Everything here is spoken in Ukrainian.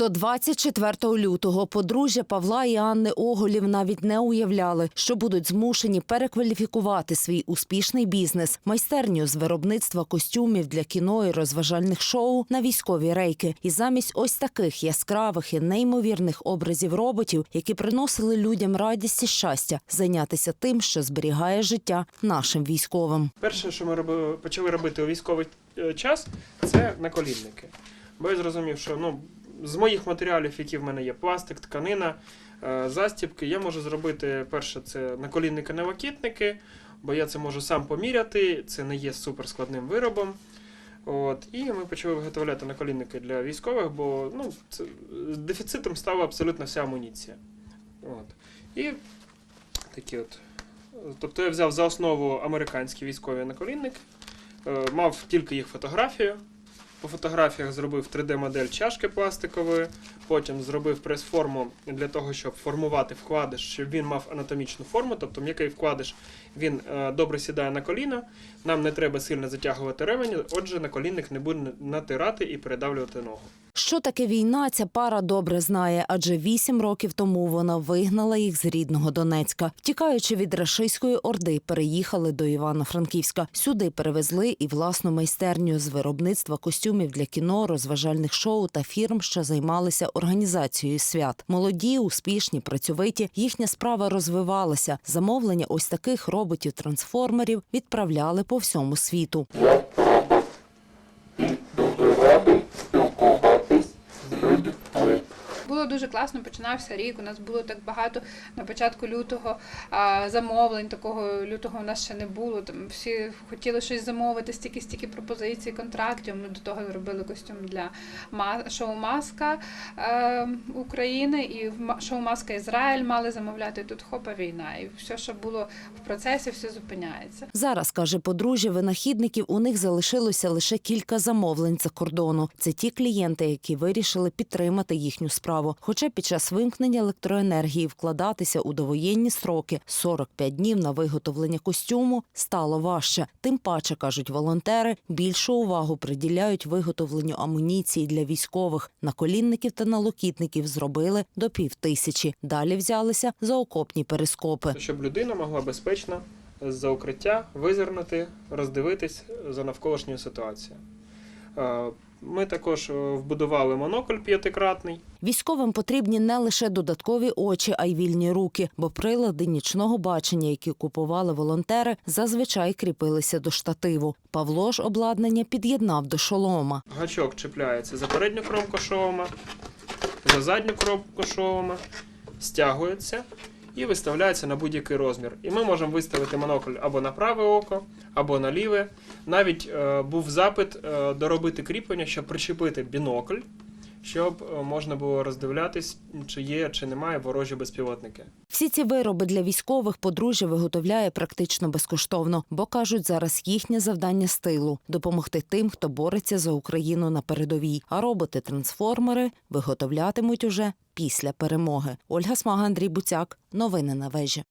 До 24 лютого подружжя Павла і Анни Оголів навіть не уявляли, що будуть змушені перекваліфікувати свій успішний бізнес, майстерню з виробництва костюмів для кіно і розважальних шоу на військові рейки. І замість ось таких яскравих і неймовірних образів роботів, які приносили людям радість і щастя, зайнятися тим, що зберігає життя нашим військовим. Перше, що ми робили, почали робити у військовий е, час, це наколінники. Бо я зрозумів, що ну, з моїх матеріалів, які в мене є, пластик, тканина, е, застібки, я можу зробити перше це наколінники-невакітники, бо я це можу сам поміряти, це не є суперскладним виробом. От, і ми почали виготовляти наколінники для військових, бо ну, це, дефіцитом стала абсолютно вся амуніція. От. І такі от. Тобто я взяв за основу американські військові наколінники, е, мав тільки їх фотографію. По фотографіях зробив 3D-модель чашки пластикової, потім зробив прес-форму для того, щоб формувати вкладиш, щоб він мав анатомічну форму, тобто м'який вкладиш він е, добре сідає на коліна. Нам не треба сильно затягувати ремені, отже, наколінник не буде натирати і передавлювати ногу. Що таке війна, ця пара добре знає, адже вісім років тому вона вигнала їх з рідного Донецька. Втікаючи від рашистської орди, переїхали до Івано-Франківська. Сюди перевезли і власну майстерню з виробництва костюмів для кіно, розважальних шоу та фірм, що займалися організацією свят. Молоді, успішні, працьовиті. Їхня справа розвивалася. Замовлення ось таких роботів-трансформерів відправляли по всьому світу. Дуже класно, починався рік. У нас було так багато на початку лютого замовлень. Такого лютого у нас ще не було. Там всі хотіли щось замовити, стільки стільки пропозицій, контрактів. Ми до того робили костюм для шоу Маска е, України і шоу Маска Ізраїль мали замовляти. Тут хопа війна, і все, що було в процесі, все зупиняється. Зараз каже подружжя винахідників. У них залишилося лише кілька замовлень за кордону. Це ті клієнти, які вирішили підтримати їхню справу. Хоча під час вимкнення електроенергії вкладатися у довоєнні строки 45 днів на виготовлення костюму стало важче. Тим паче кажуть волонтери, більшу увагу приділяють виготовленню амуніції для військових. Наколінників та налокітників зробили до півтисячі. Далі взялися за окопні перископи. Щоб людина могла безпечно з-за укриття визирнути, роздивитись за навколишньою ситуацією. Ми також е, вбудували монокль п'ятикратний. Військовим потрібні не лише додаткові очі, а й вільні руки, бо прилади нічного бачення, які купували волонтери, зазвичай кріпилися до штативу. Павло ж обладнання під'єднав до шолома. Гачок чіпляється за передню кромку шолома, за задню кромку шолома, стягується і виставляється на будь-який розмір. І ми можемо виставити монокль або на праве око, або на ліве. Навіть е, був запит е, доробити кріплення, щоб причепити бінокль, щоб е, можна було роздивлятись, чи є, чи немає ворожі безпілотники. Всі ці вироби для військових подружжя виготовляє практично безкоштовно, бо кажуть, зараз їхнє завдання з тилу допомогти тим, хто бореться за Україну на передовій. А роботи-трансформери виготовлятимуть уже після перемоги. Ольга Смага, Андрій Буцяк. Новини на вежі.